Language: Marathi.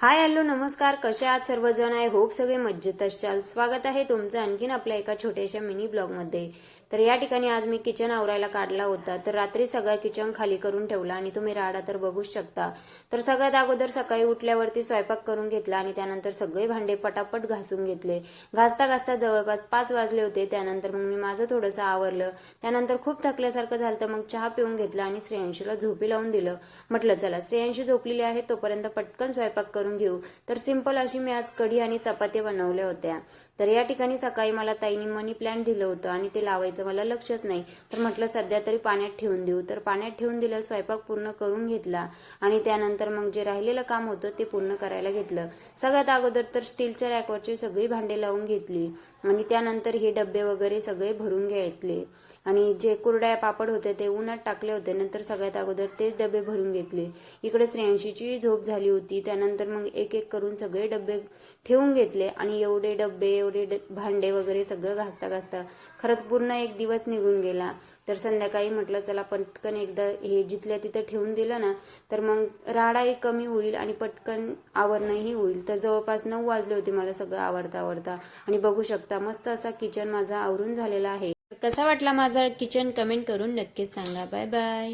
हाय हॅलो नमस्कार. कसे आहात सर्वजण? आहे होप सगळे मज्जेत असाल स्वागत आहे तुमचं आणखीन आपल्या एका छोट्याशा मिनी ब्लॉगमध्ये. तर या ठिकाणी आज मी किचन आवरायला काढला होता. तर रात्री सगळा किचन खाली करून ठेवला आणि तुम्ही राडा तर बघूच शकता. तर सगळ्यात अगोदर सकाळी उठल्यावरती स्वयंपाक करून घेतला आणि त्यानंतर सगळे भांडे पटापट घासून घेतले. घासता घासता जवळपास पाच वाजले होते. त्यानंतर मग मी माझं थोडंसं आवरलं. त्यानंतर खूप थकल्यासारखं झालं तर मग चहा पिऊन घेतला आणि श्रेयांशीला झोपी लावून दिलं. म्हटलं चला श्रेयांशी झोपलेली आहे. तोपर्यंत पटकन स्वयंपाक करून घेऊ. तर सिंपल अशी मी आज कढी आणि चपात्या बनवल्या होत्या. तर या ठिकाणी सकाळी मला ताईनी मनी प्लॅन दिलं होतं आणि ते लावायचं मला लक्षच नाही. तर म्हटलं सध्या तरी पाण्यात ठेवून देऊ. तर पाण्यात ठेवून दिलं स्वयंपाक पूर्ण करून घेतला आणि त्यानंतर मग जे राहिलेलं काम होतं ते पूर्ण करायला घेतलं. सगळ्यात अगोदर तर स्टीलच्या रॅकवरची सगळी भांडे लावून घेतली आणि त्यानंतर हे डबे वगैरे सगळे भरून घेतले. आणि जे कुरड्या पापड होते ते उन्हात टाकले होते. नंतर सगळ्यात अगोदर तेच डबे भरून घेतले. इकडे श्रेयांशीची झोप झाली होती. त्यानंतर मग एक एक करून सगळे डबे ठेवून घेतले आणि एवढे डबे एवढे ड- भांडे वगैरे सगळं घासता घासता खरंच पूर्ण एक दिवस निघून गेला. तर संध्याकाळी म्हटलं चला पटकन एकदा हे जिथल्या तिथं ठेवून दिलं ना तर मग राडाही कमी होईल आणि पटकन आवरणंही होईल. तर जवळपास नऊ वाजले होते मला सगळं आवरता आवरता आणि बघू शकता मस्त असा किचन माझा आवरून झालेला आहे. कसा वाटला माझा किचन कमेंट करून नक्कीच सांगा. Bye bye